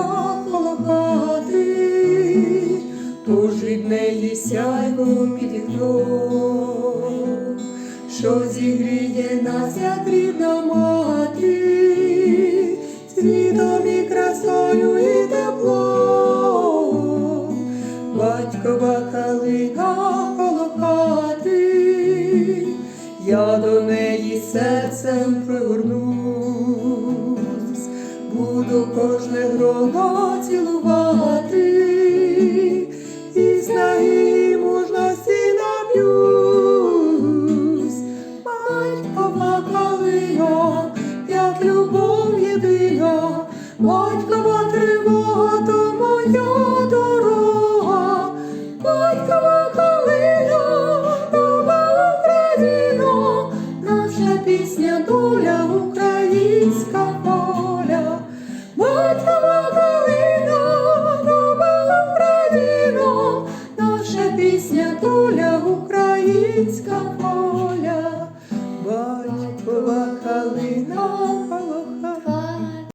Батькова калина коло хати, тож від неї сяйво під вікном, що зігріє нас, як рідна мати, світом і красою і теплом, батькова калина коло хати, я до неї серцем пригорнусь, буду кожне гроно цілувати, і з неї мужності нап'юсь. Батькова калина, як любов єдина, батькова тривога, то моя дорога, батькова калина, нова Україна, наша пісня, доля українська. Матова калина пропала в наша пісня доля українська поля, батькова калина.